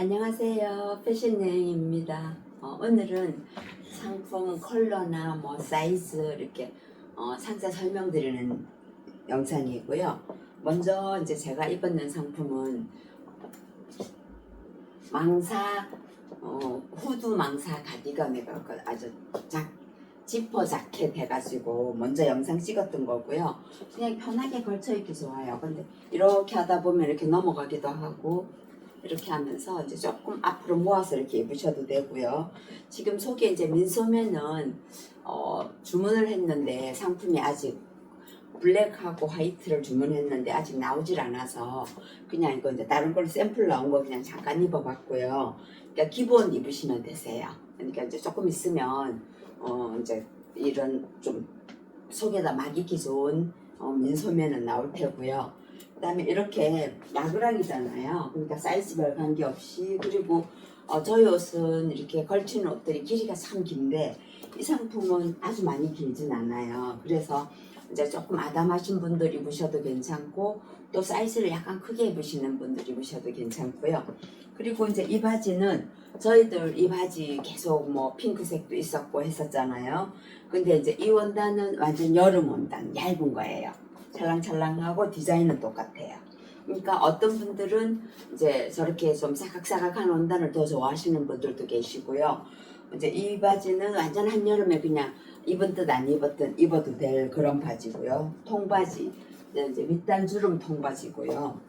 안녕하세요. 패션여행입니다. 어, 오늘은 상품 컬러나 뭐 사이즈 이렇게 어, 상세 설명드리는 영상이고요. 먼저 이제 제가 입었는 상품은 망사 어, 후드 망사 가디건에가 그 아주 작 지퍼 자켓 해가지고 먼저 영상 찍었던 거고요. 그냥 편하게 걸쳐 입기 좋아요. 근데 이렇게 하다 보면 이렇게 넘어가기도 하고 이렇게 하면서 이제 조금 앞으로 모아서 이렇게 입으셔도 되고요. 지금 속에 이제 민소매는 어, 주문을 했는데 상품이 아직 블랙하고 화이트를 주문했는데 아직 나오질 않아서 그냥 이거 이제 다른 걸로 샘플 나온 거 그냥 잠깐 입어봤고요. 그러니까 기본 입으시면 되세요. 그러니까 이제 조금 있으면 어 이제 이런 좀 속에다 막 입기 좋은 어, 민소매는 나올 테고요. 그다음에 이렇게 야그락이잖아요. 그러니까 사이즈별 관계없이 그리고 어, 저희 옷은 이렇게 걸치는 옷들이 길이가 참 긴데 이 상품은 아주 많이 길진 않아요. 그래서 이제 조금 아담하신 분들 입으셔도 괜찮고 또 사이즈를 약간 크게 입으시는 분들 입으셔도 괜찮고요. 그리고 이제 이 바지는 저희들 이 바지 계속 뭐 핑크색도 있었고 했었잖아요. 근데 이제 이 원단은 완전 여름 원단 얇은 거예요. 찰랑찰랑하고 디자인은 똑같아요. 그러니까 어떤 분들은 이제 저렇게 좀 사각사각한 원단을 더 좋아하시는 분들도 계시고요. 이제 이 바지는 완전 한여름에 그냥 입은 듯 안 입었든 입어도 될 그런 바지고요. 통바지. 이제 밑단 주름 통바지고요.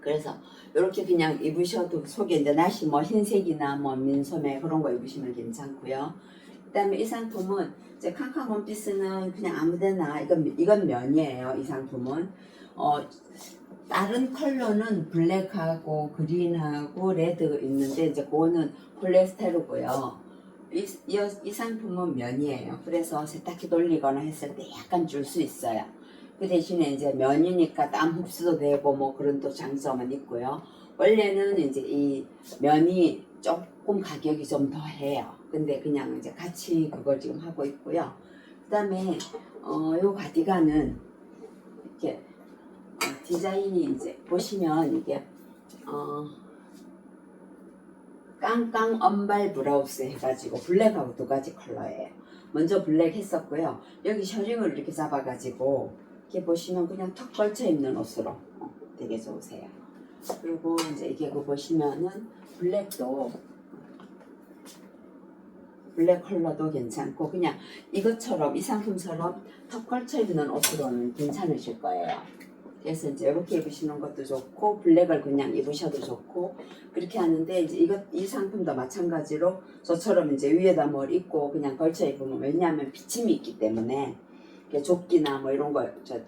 그래서 이렇게 그냥 입으셔도 속에 이제 나시 뭐 흰색이나 뭐 민소매 그런 거 입으시면 괜찮고요. 그다음에 이 상품은 이제 칸칸 원피스는 그냥 아무데나 이건 이건 면이에요. 이 상품은 어 다른 컬러는 블랙하고 그린하고 레드 있는데 이제 그거는 폴리에스테르고요. 이, 이, 이 상품은 면이에요. 그래서 세탁기 돌리거나 했을 때 약간 줄 수 있어요. 그 대신에 이제 면이니까 땀 흡수도 되고 뭐 그런 또 장점은 있고요. 원래는 이제 이 면이 조금 가격이 좀 더 해요. 근데 그냥 이제 같이 그걸 지금 하고 있고요. 그 다음에 어, 요 가디건은 이렇게 어, 디자인이 이제 보시면 이게 어, 깡깡 언발 브라우스 해가지고 블랙하고 두 가지 컬러예요. 먼저 블랙 했었고요. 여기 셔링을 이렇게 잡아가지고 이렇게 보시면 그냥 턱 걸쳐 입는 옷으로 어, 되게 좋으세요. 그리고 이제 이게 그 보시면은 블랙도 블랙 컬러도 괜찮고 그냥 이것처럼 이 상품처럼 턱 걸쳐 입는 옷으로는 괜찮으실 거예요. 그래서 이제 이렇게 입으시는 것도 좋고 블랙을 그냥 입으셔도 좋고 그렇게 하는데 이제 이것 이 상품도 마찬가지로 저처럼 이제 위에다 뭘 입고 그냥 걸쳐 입으면 왜냐하면 비침이 있기 때문에 조끼나 뭐 이런 거 저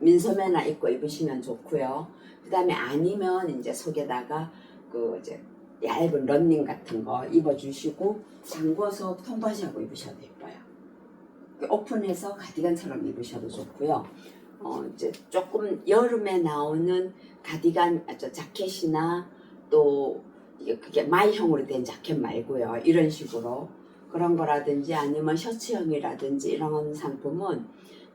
민소매나 입고 입으시면 좋고요. 그다음에 아니면 이제 속에다가 그 이제 얇은 런닝 같은 거 입어주시고 잠궈서 통바지하고 입으셔도 예뻐요. 오픈해서 가디건처럼 입으셔도 좋고요. 어 이제 조금 여름에 나오는 가디건 아, 저 자켓이나 또 그게 마이형으로 된 자켓 말고요. 이런 식으로 그런 거라든지 아니면 셔츠형이라든지 이런 상품은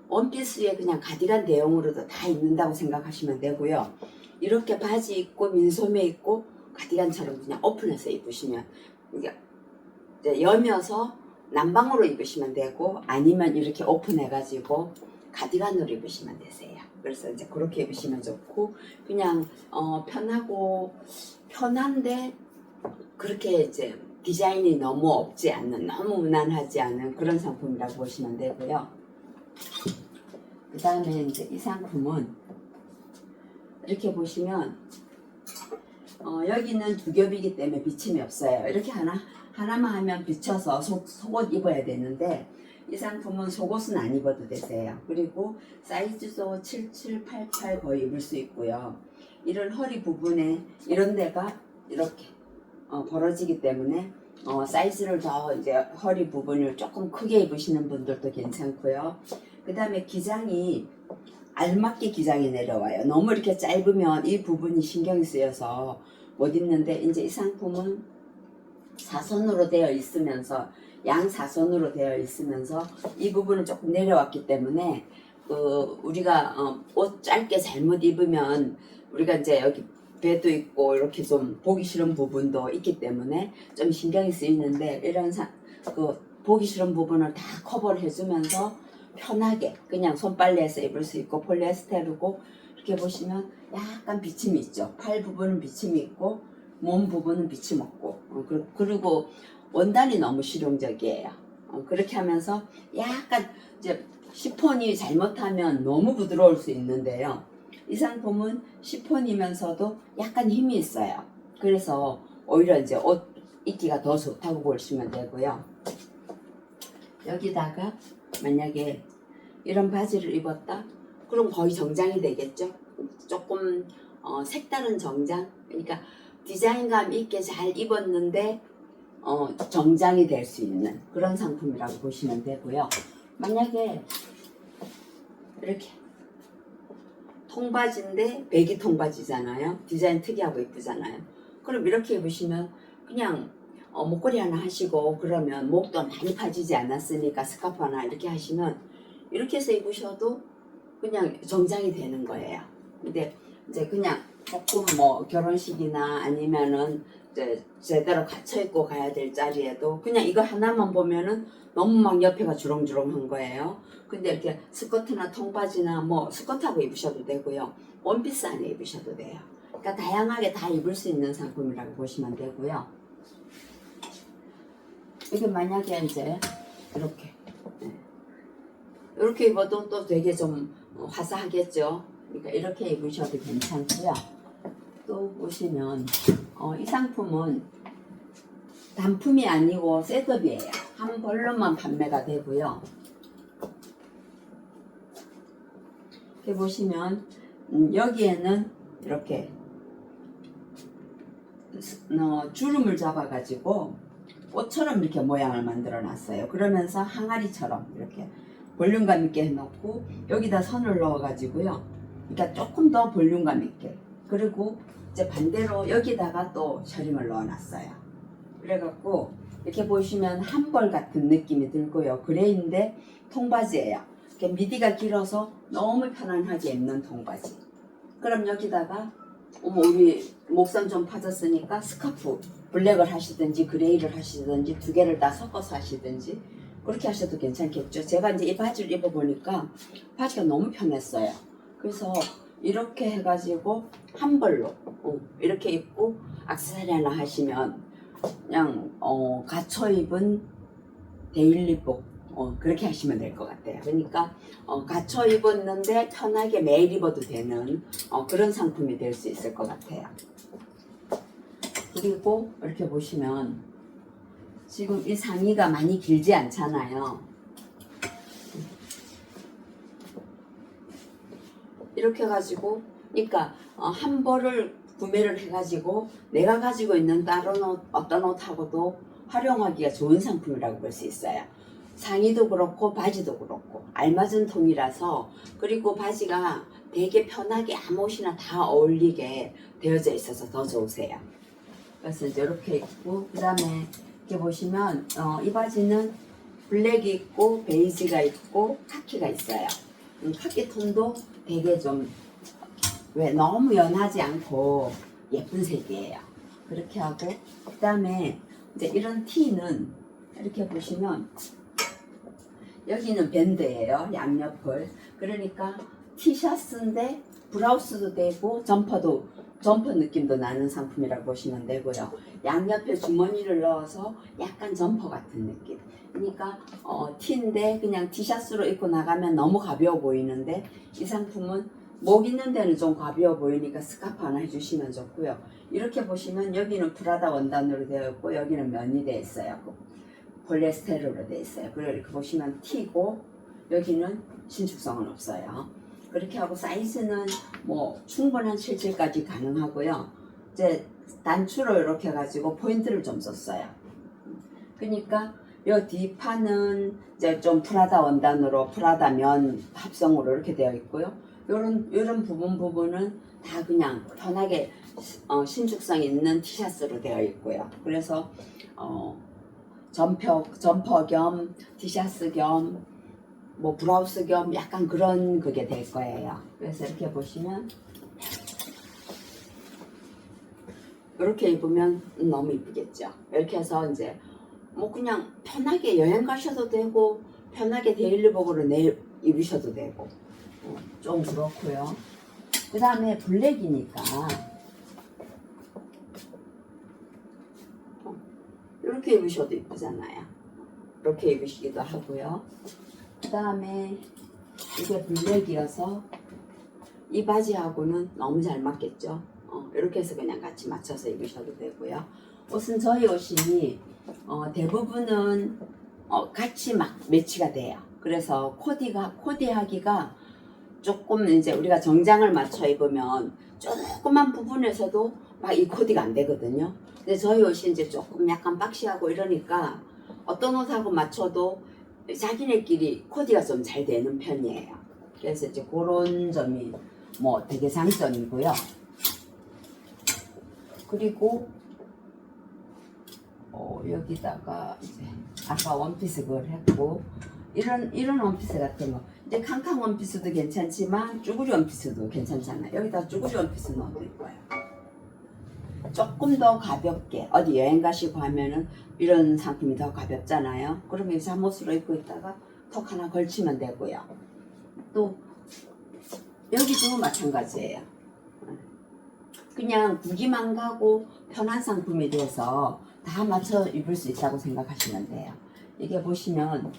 원피스에 그냥 가디건 대용으로도 다 입는다고 생각하시면 되고요. 이렇게 바지 입고 민소매 입고 가디건처럼 그냥 오픈해서 입으시면 이제 여며서 난방으로 입으시면 되고 아니면 이렇게 오픈해가지고 가디건으로 입으시면 되세요. 그래서 이제 그렇게 입으시면 좋고 그냥 어 편하고 편한데 그렇게 이제 디자인이 너무 없지 않는 너무 무난하지 않은 그런 상품이라고 보시면 되고요. 그 다음에 이제 이 상품은 이렇게 보시면 어, 여기는 두 겹이기 때문에 비침이 없어요. 이렇게 하나 하나만 하면 비쳐서 속, 속옷 입어야 되는데 이 상품은 속옷은 안 입어도 되세요. 그리고 사이즈도 7788 거의 입을 수 있고요. 이런 허리 부분에 이런 데가 이렇게 어, 벌어지기 때문에 어, 사이즈를 더 이제 허리 부분을 조금 크게 입으시는 분들도 괜찮고요. 그 다음에 기장이 알맞게 기장이 내려와요. 너무 이렇게 짧으면 이 부분이 신경이 쓰여서 못 입는데 이제 이 상품은 사선으로 되어 있으면서 양 사선으로 되어 있으면서 이 부분은 조금 내려왔기 때문에 그 우리가 어, 옷 짧게 잘못 입으면 우리가 이제 여기 배도 있고 이렇게 좀 보기 싫은 부분도 있기 때문에 좀 신경이 쓰이는데 이런 사, 그 보기 싫은 부분을 다 커버를 해주면서 편하게 그냥 손빨래해서 입을 수 있고 폴리에스테르고 이렇게 보시면 약간 비침이 있죠. 팔 부분은 비침이 있고 몸 부분은 비침 없고 어, 그- 그리고 원단이 너무 실용적이에요. 어, 그렇게 하면서 약간 이제 시폰이 잘못하면 너무 부드러울 수 있는데요. 이 상품은 시폰이면서도 약간 힘이 있어요. 그래서 오히려 이제 옷 입기가 더 좋다고 보시면 되고요. 여기다가 만약에 이런 바지를 입었다? 그럼 거의 정장이 되겠죠? 조금 어, 색다른 정장? 그러니까 디자인감 있게 잘 입었는데 어, 정장이 될 수 있는 그런 상품이라고 보시면 되고요. 만약에 이렇게 통바지인데 배기 통바지잖아요. 디자인 특이하고 이쁘잖아요. 그럼 이렇게 입으시면 그냥 어, 목걸이 하나 하시고 그러면 목도 많이 파지지 않았으니까 스카프 하나 이렇게 하시면 이렇게 해서 입으셔도 그냥 정장이 되는 거예요. 근데 이제 그냥 조금 뭐 결혼식이나 아니면은 이제 제대로 갇혀 입고 가야 될 자리에도 그냥 이거 하나만 보면은 너무 막 옆에가 주렁주렁한 거예요. 근데 이렇게 스커트나 통바지나 뭐 스커트하고 입으셔도 되고요. 원피스 안에 입으셔도 돼요. 그러니까 다양하게 다 입을 수 있는 상품이라고 보시면 되고요. 이게 만약에 이제 이렇게 네. 이렇게 입어도 또 되게 좀 화사하겠죠. 그러니까 이렇게 입으셔도 괜찮고요. 또 보시면 어, 이 상품은 단품이 아니고 셋업이에요. 한 벌로만 판매가 되고요. 이렇게 보시면 음, 여기에는 이렇게 어, 주름을 잡아가지고 꽃처럼 이렇게 모양을 만들어 놨어요. 그러면서 항아리처럼 이렇게 볼륨감 있게 해놓고 여기다 선을 넣어가지고요. 그러니까 조금 더 볼륨감 있게. 그리고 이제 반대로 여기다가 또 셔링을 넣어놨어요. 그래갖고 이렇게 보시면 한벌 같은 느낌이 들고요. 그레이인데 통바지예요. 이렇게 미디가 길어서 너무 편안하게 입는 통바지. 그럼 여기다가 어머 우리 목선 좀 파졌으니까 스카프 블랙을 하시든지 그레이를 하시든지 두 개를 다 섞어서 하시든지 그렇게 하셔도 괜찮겠죠. 제가 이제 이 바지를 입어보니까 바지가 너무 편했어요. 그래서 이렇게 해가지고 한 벌로 어, 이렇게 입고 악세사리 하나 하시면 그냥 어, 갇혀 입은 데일리복 어, 그렇게 하시면 될 것 같아요. 그러니까 어, 갇혀 입었는데 편하게 매일 입어도 되는 어, 그런 상품이 될 수 있을 것 같아요. 그리고 이렇게 보시면 지금 이 상의가 많이 길지 않잖아요. 이렇게 해가지고, 그러니까 어, 한 벌을 구매를 해가지고 내가 가지고 있는 다른 옷, 어떤 옷하고도 활용하기가 좋은 상품이라고 볼 수 있어요. 상의도 그렇고 바지도 그렇고 알맞은 통이라서 그리고 바지가 되게 편하게 아무 옷이나 다 어울리게 되어져 있어서 더 좋으세요. 그래서 이제 이렇게 있고 그 다음에 이렇게 보시면 어, 이 바지는 블랙이 있고 베이지가 있고 카키가 있어요. 음, 카키 톤도 되게 좀 왜 너무 연하지 않고 예쁜 색이에요. 그렇게 하고 그 다음에 이제 이런 티는 이렇게 보시면 여기는 밴드예요. 양옆을. 그러니까 티셔츠인데 브라우스도 되고 점퍼도 점퍼 느낌도 나는 상품이라고 보시면 되고요. 양옆에 주머니를 넣어서 약간 점퍼 같은 느낌. 그러니까 어, 티인데 그냥 티셔츠로 입고 나가면 너무 가벼워 보이는데 이 상품은 목 있는 데는 좀 가벼워 보이니까 스카프 하나 해주시면 좋고요. 이렇게 보시면 여기는 프라다 원단으로 되어 있고 여기는 면이 되어 있어요. 폴리에스테르로 되어 있어요. 그리고 이렇게 보시면 T고 여기는 신축성은 없어요. 그렇게 하고 사이즈는 뭐 충분한 77까지 가능하고요. 이제 단추로 이렇게 해가지고 포인트를 좀 썼어요. 그러니까 요 뒷판은 이제 좀 프라다 원단으로 프라다 면 합성으로 이렇게 되어 있고요. 요런 요런 부분 부분은 다 그냥 편하게 어, 신축성 있는 티셔츠로 되어 있고요. 그래서 어, 점퍼 점퍼 겸 티셔츠 겸 뭐 브라우스 겸 약간 그런 그게 될 거예요. 그래서 이렇게 보시면 이렇게 입으면 너무 이쁘겠죠. 이렇게 해서 이제 뭐 그냥 편하게 여행 가셔도 되고 편하게 데일리복으로 내 입으셔도 되고 어, 좀 그렇고요. 그 다음에 블랙이니까 어, 이렇게 입으셔도 이쁘잖아요. 이렇게 입으시기도 하고요. 그 다음에 이게 블랙이어서 이 바지하고는 너무 잘 맞겠죠. 어, 이렇게 해서 그냥 같이 맞춰서 입으셔도 되고요. 옷은 저희 옷이 어, 대부분은 어, 같이 막 매치가 돼요. 그래서 코디가 코디하기가 조금 이제 우리가 정장을 맞춰 입으면 조그만 부분에서도 막 이 코디가 안 되거든요. 근데 저희 옷이 이제 조금 약간 박시하고 이러니까 어떤 옷하고 맞춰도 자기네끼리 코디가 좀 잘 되는 편이에요. 그래서 이제 그런 점이 뭐 되게 장점이고요. 그리고 어, 여기다가 이제 아까 원피스 그걸 했고 이런 이런 원피스 같은 거 이제 캉캉 원피스도 괜찮지만 쭈구리 원피스도 괜찮잖아요. 여기다 쭈구리 원피스 넣어도 이뻐요. 조금 더 가볍게 어디 여행 가시고 하면은 이런 상품이 더 가볍잖아요. 그러면 잠옷으로 입고 있다가 턱 하나 걸치면 되고요. 또 여기도 마찬가지예요. 그냥 구기만 가고 편한 상품에 대해서 다 맞춰 입을 수 있다고 생각하시면 돼요. 이게 보시면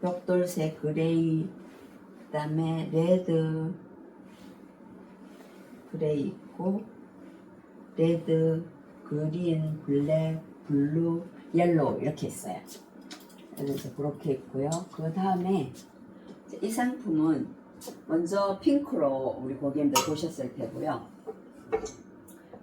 벽돌색, 그레이, 그 다음에 레드, 그레이 있고 레드, 그린, 블랙, 블루, 옐로우 이렇게 있어요. 그래서 그렇게 있고요. 그 다음에 이 상품은 먼저 핑크로 우리 고객님들 보셨을 테고요.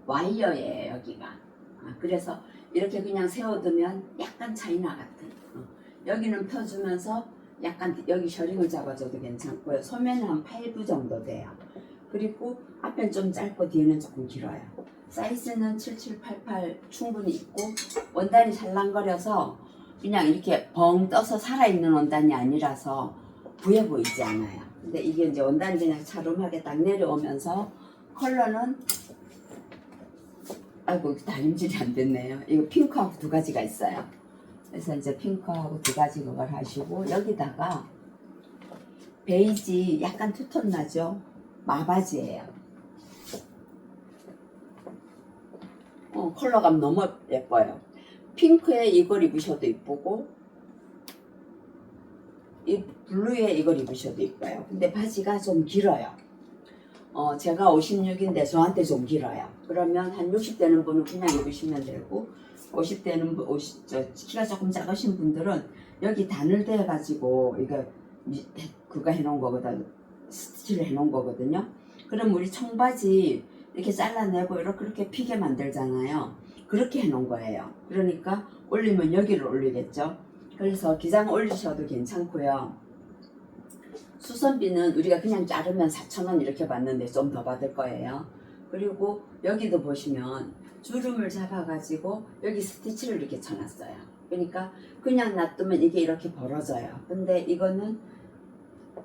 와이어예요 여기가. 아, 그래서 이렇게 그냥 세워두면 약간 차이나 같은. 어. 여기는 펴주면서 약간 여기 셔링을 잡아줘도 괜찮고요. 소매는 한 8부 정도 돼요. 그리고 앞엔 좀 짧고 뒤에는 조금 길어요. 사이즈는 7788 충분히 있고 원단이 살랑거려서 그냥 이렇게 벙 떠서 살아있는 원단이 아니라서 부해 보이지 않아요. 근데 이게 이제 원단이 그냥 차름하게 딱 내려오면서 컬러는 아이고 다림질이 안 됐네요. 이거 핑크하고 두 가지가 있어요. 그래서 이제 핑크하고 두 가지 그걸 하시고 여기다가 베이지 약간 투톤 나죠? 마바지예요. 어, 컬러감 너무 예뻐요. 핑크에 이걸 입으셔도 이쁘고 이 블루에 이걸 입으셔도 이뻐요. 근데 바지가 좀 길어요. 어, 제가 56인데 저한테 좀 길어요. 그러면 한 60 되는 분은 그냥 입으시면 되고 50 되는 분, 50, 저, 키가 조금 작으신 분들은 여기 단을 대 가지고 이거 미- 그거 해놓은 거거든. 스티치를 해놓은 거거든요. 그럼 우리 청바지 이렇게 잘라내고 이렇게 이렇게 피게 만들잖아요. 그렇게 해놓은 거예요. 그러니까 올리면 여기를 올리겠죠. 그래서 기장 올리셔도 괜찮고요. 수선비는 우리가 그냥 자르면 4,000원 이렇게 받는데 좀 더 받을 거예요. 그리고 여기도 보시면 주름을 잡아가지고 여기 스티치를 이렇게 쳐놨어요. 그러니까 그냥 놔두면 이게 이렇게 벌어져요. 근데 이거는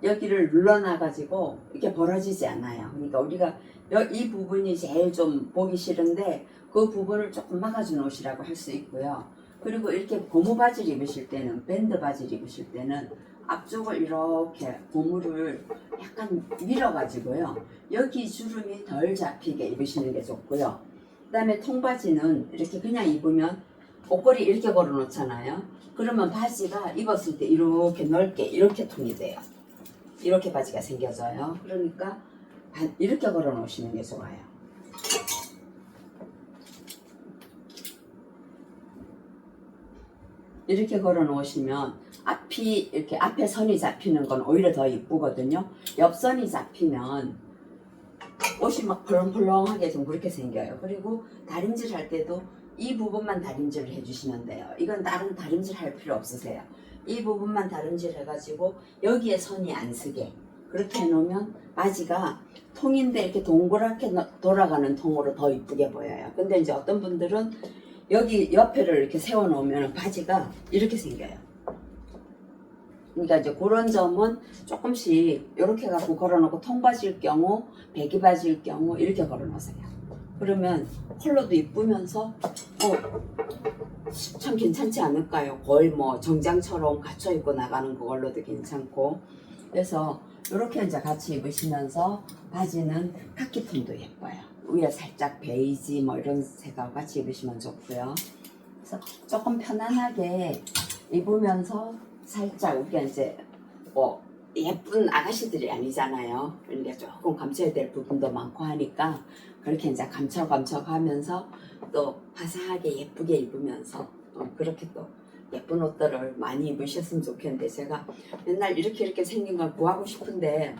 여기를 눌러놔가지고 이렇게 벌어지지 않아요. 그러니까 우리가 여- 이 부분이 제일 좀 보기 싫은데 그 부분을 조금 막아준 옷이라고 할 수 있고요. 그리고 이렇게 고무 바지를 입으실 때는 밴드 바지를 입으실 때는 앞쪽을 이렇게 고무를 약간 밀어가지고요. 여기 주름이 덜 잡히게 입으시는 게 좋고요. 그 다음에 통바지는 이렇게 그냥 입으면 옷걸이 이렇게 걸어 놓잖아요. 그러면 바지가 입었을 때 이렇게 넓게 이렇게 통이 돼요. 이렇게 바지가 생겨져요. 그러니까 바- 이렇게 걸어 놓으시는 게 좋아요. 이렇게 걸어 놓으시면 앞이 이렇게 앞에 선이 잡히는 건 오히려 더 이쁘거든요. 옆선이 잡히면 옷이 막 벌렁벌렁하게 좀 그렇게 생겨요. 그리고 다림질 할 때도 이 부분만 다림질을 해주시면 돼요. 이건 다른 다림질 할 필요 없으세요. 이 부분만 다림질 해가지고 여기에 선이 안 쓰게 그렇게 해놓으면 바지가 통인데 이렇게 동그랗게 너- 돌아가는 통으로 더 이쁘게 보여요. 근데 이제 어떤 분들은 여기 옆에를 이렇게 세워놓으면 바지가 이렇게 생겨요. 그러니까 이제 그런 점은 조금씩 이렇게 갖고 걸어놓고 통바지일 경우, 배기바지일 경우 이렇게 걸어놓으세요. 그러면 컬러도 이쁘면서 어, 참 괜찮지 않을까요? 거의 뭐 정장처럼 갖춰 입고 나가는 그걸로도 괜찮고 그래서 이렇게 이제 같이 입으시면서 바지는 카키톤도 예뻐요. 위에 살짝 베이지 뭐 이런 색하고 같이 입으시면 좋고요. 그래서 조금 편안하게 입으면서 살짝 우리가 이제 뭐 예쁜 아가씨들이 아니잖아요. 그러니까 조금 감춰야 될 부분도 많고 하니까 그렇게 이제 감춰 감춰 하면서 또 화사하게 예쁘게 입으면서 어, 그렇게 또 예쁜 옷들을 많이 입으셨으면 좋겠는데 제가 맨날 이렇게 이렇게 생긴 걸 구하고 싶은데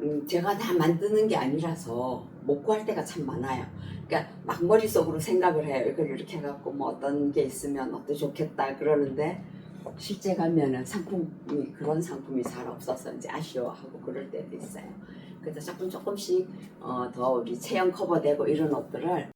음, 제가 다 만드는 게 아니라서 못 구할 때가 참 많아요. 그러니까 막 머릿속으로 생각을 해요. 이걸 이렇게 해갖고 뭐 어떤 게 있으면 어때 좋겠다 그러는데 실제 가면은 상품이 그런 상품이 잘 없어서 이제 아쉬워하고 그럴 때도 있어요. 그래서 조금 조금씩 어, 더 우리 체형 커버되고 이런 옷들을